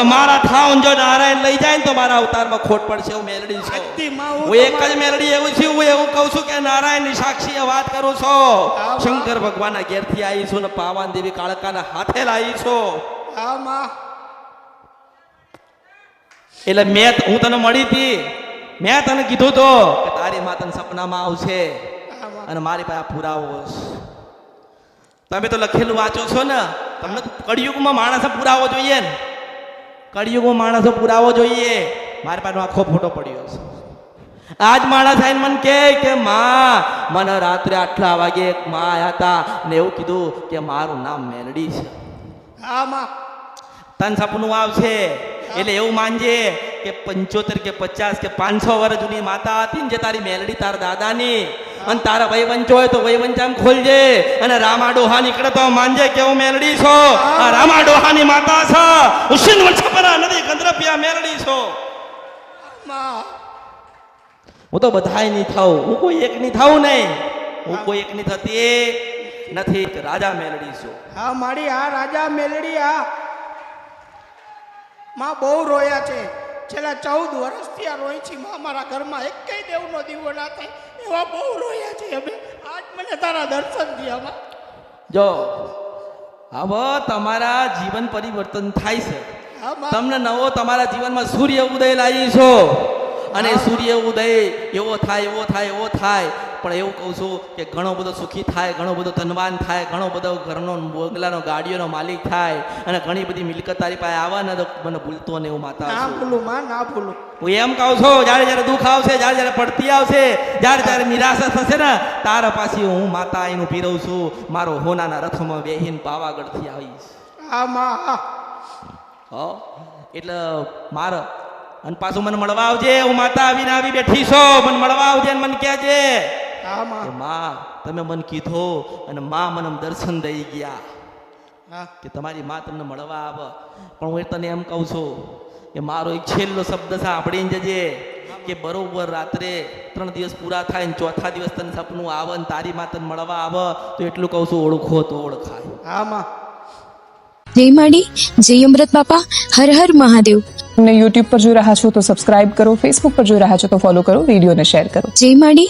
પણ મારા ઠાઉન જો નારાયણ લઈ જાય ને તો મારા અવતારમાં ખોટ પડશે હું મેલડી છું. હું એક જ મેલડી એવું છું હું એવું કહું છું કે નારાયણની સાક્ષીએ વાત કરું છું. શંકર ભગવાનના ઘેરથી આવી છું ને પાવાન દેવી કાળકાના હાથે લાવી છું. એટલે મેં હું તને મળી હતી. મેં તને કીધું તો કે તારી મા તને સપનામાં આવશે અને મારી પાસે પુરાવો તમે તો લખેલું વાંચો છો ને. તમને કળિયુગમાં માણસે પુરાવો જોઈએ ને. કળિયુગમાં માણસો પુરાવો જોઈએ. મારી પાસે આખો ફોટો પડ્યો છે. આજ માણસ આઈને મને કહે કે માં મને રાત્રે આટલા વાગે એક માં હતા ને એવું કીધું કે મારું નામ મેલડી છે. હા માં. તન સપનું આવશે. એટલે એવું માનજે કે પંચોતેર કે પચાસ કે પાંચસો વર્ષ જૂની માતા હતી ને જે તારી મેલડી તારા દાદાની. અને તારા વંચો હોય તો વૈવંચામ ખોલજે. અને રામા ડોહા નીકળે તો માનજે કે હું મેલડી છો? આ રામા ડોહાની માતા છો. ઉશિન વંશપરા નદી ગંદ્રપિયા મેલડી છો. હું તો બધાય નહીં થાઉં. હું કોઈ એક નહીં થાઉં નહીં. હું કોઈ એક નહીં થતી નથી. રાજા મેલડી છું. હા, મારી આ રાજા મેલડી આ. માં બહુ રોયા છે. છેલ્લા ચૌદ વર્ષથી આ રોઈ અમારા ઘરમાં એક કઈ દેવનો દીવો ના થાય. એવા બહુ રોયા છે અમે. આજ મને તારા દર્શન થયા જો હવે તમારા જીવન પરિવર્તન થાય છે. તમને નવો તમારા જીવનમાં સૂર્ય ઉદય લાવી છો. અને સૂર્ય ઉદય એવો થાય એવો થાય એવો થાય. પણ એવું કહું છું કે ઘણો બધો સુખી થાય ઘણો બધો ધનવાન થાય ઘણો બધો ઘરનો બંગલાનો ગાડીઓનો માલિક થાય અને ઘણી બધી મિલકત તારી પાસે આવે ને તો મને ભૂલતો ને એવું માતા ના ભૂલું માં ના ભૂલું. હું એમ કહું છું જ્યારે જ્યારે દુઃખ આવશે જ્યારે જ્યારે પડતી આવશે જ્યારે જ્યારે નિરાશા થશે ને તારા પાછી હું માતા એનું પીરવું છું મારો હોનાના રથમાં પાવાગઢ પાવાગઢથી આવીશ. આમાં માં હો? એટલે માર અને પાછું મને મળવા આવજે હું માતા આવીને આવી બેઠી છો મને મળવા આવજે મને કહેજે. માં માં તમે મને કીધો અને માં મને દર્શન દઈ ગયા. કે તમારી માં તમને મળવા આવે. પણ હું તને એમ કહું છું કે મારો એક છેલ્લો શબ્દ સાંભળીને જજે. કે બરોબર રાત્રે ત્રણ દિવસ પૂરા થાય ને ચોથા દિવસ તને સપનું આવે ને તારી માં તને મળવા આવે તો એટલું કહું છું ઓળખો તો ઓળખાય. હા માં જય માડી જય અમૃત બાપા હર હર મહાદેવ. અમને યુટ્યુબ પર જોઈ રહ્યા છો તો સબસ્ક્રાઇબ કરો ફેસબુક પર જોઈ રહ્યા છો તો ફોલો કરો વિડીયોને શેર કરો. જય માડી.